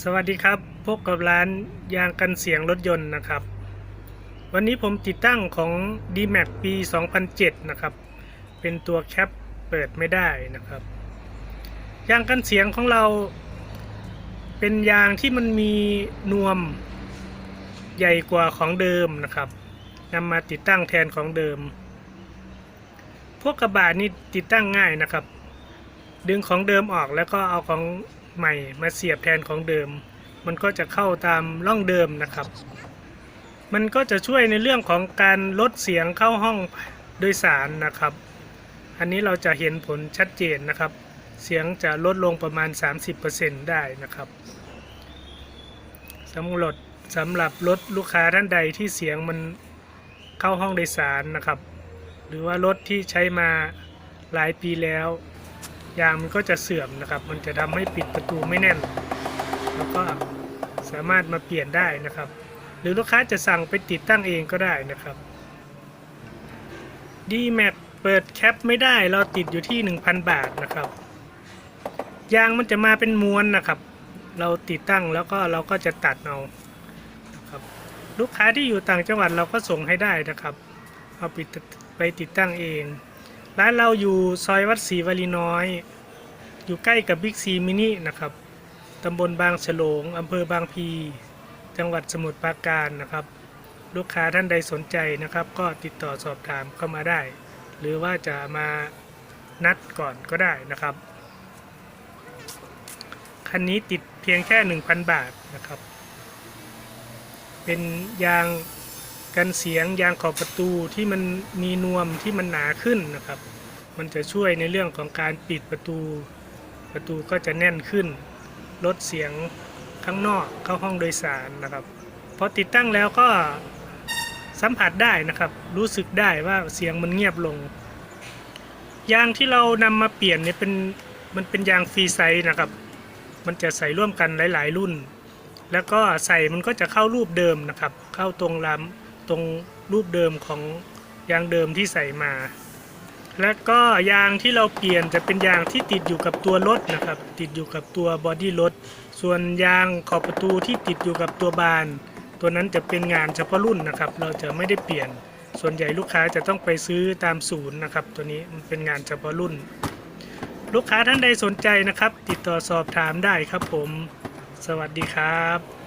สวัสดีครับ พบกับร้านยางกันเสียงรถยนต์นะครับ วันนี้ผมติดตั้งของ d m a x ปี 2007 นะครับ เป็นตัวแคปเปิดไม่ได้นะครับ ยางกันเสียงของเรา เป็นยางที่มันมีนวมใหญ่กว่าของเดิมนะครับนำมาติดตั้งแทนของเดิม พวกกระบะนี่ติดตั้งง่ายนะครับ ดึงของเดิมออกแล้วก็เอาของ ใหม่มาเสียบแทนของเดิม มันก็จะเข้าตามร่องเดิมนะครับ มันก็จะช่วยในเรื่องของการลดเสียงเข้าห้องโดยสารนะครับ อันนี้เราจะเห็นผลชัดเจนนะครับ เสียงจะลดลงประมาณ 30%ได้นะครับสำหรับสำหรับรถลูกค้าท่านใดที่เสียงมันเข้าห้องโดยสารนะครับ หรือว่ารถที่ใช้มาหลายปีแล้ว ยางมันก็จะเสื่อมนะครับ มันจะทำให้ปิดประตูไม่แน่น แล้วก็สามารถมาเปลี่ยนได้นะครับ หรือลูกค้าจะสั่งไปติดตั้งเองก็ได้นะครับ d m a x เปิดแคปไม่ได้เราติดอยู่ที่ 1,000 บาทนะครับ ยางมันจะมาเป็นม้วนนะครับ เราติดตั้งแล้วก็เราก็จะตัดเอาครับลูกค้าที่อยู่ต่างจังหวัดเราก็ส่งให้ได้นะครับ เอาไปติดไปติดตั้งเอง ร้านเราอยู่ซอยวัดศรีวลีน้อย อยู่ใกล้กับบิ๊กซีมินินะครับตำบลบางฉลงอำเภอบางพี จังหวัดสมุทรปราการนะครับ ลูกค้าท่านใดสนใจนะครับ ก็ติดต่อสอบถามเข้ามาได้ หรือว่าจะมานัดก่อนก็ได้นะครับคันนี้ติดเพียงแค่ 1,000 บาทนะครับ เป็นยาง กันเสียงยางขอบประตูที่มันมีนวมที่มันหนาขึ้นนะครับ มันจะช่วยในเรื่องของการปิดประตู ประตูก็จะแน่นขึ้น ลดเสียงข้างนอกเข้าห้องโดยสารนะครับพอติดตั้งแล้วก็สัมผัสได้นะครับ รู้สึกได้ว่าเสียงมันเงียบลง ยางที่เรานำมาเปลี่ยนเนี่ยเป็นมันเป็นยางฟรีไซส์นะครับ มันจะใส่ร่วมกันหลาย ๆ รุ่น แล้วก็ใส่มันก็จะเข้ารูปเดิมนะครับ เข้าตรงลำ ตรงรูปเดิมของยางเดิมที่ใส่มา และก็ยางที่เราเปลี่ยนจะเป็นยางที่ติดอยู่กับตัวรถนะครับ ติดอยู่กับตัวบอดี้รถ ส่วนยางขอบประตูที่ติดอยู่กับตัวบาน ตัวนั้นจะเป็นงานเฉพาะรุ่นนะครับ เราจะไม่ได้เปลี่ยน ส่วนใหญ่ลูกค้าจะต้องไปซื้อตามศูนย์นะครับ ตัวนี้มันเป็นงานเฉพาะรุ่น ลูกค้าท่านใดสนใจนะครับ ติดต่อสอบถามได้ครับผม สวัสดีครับ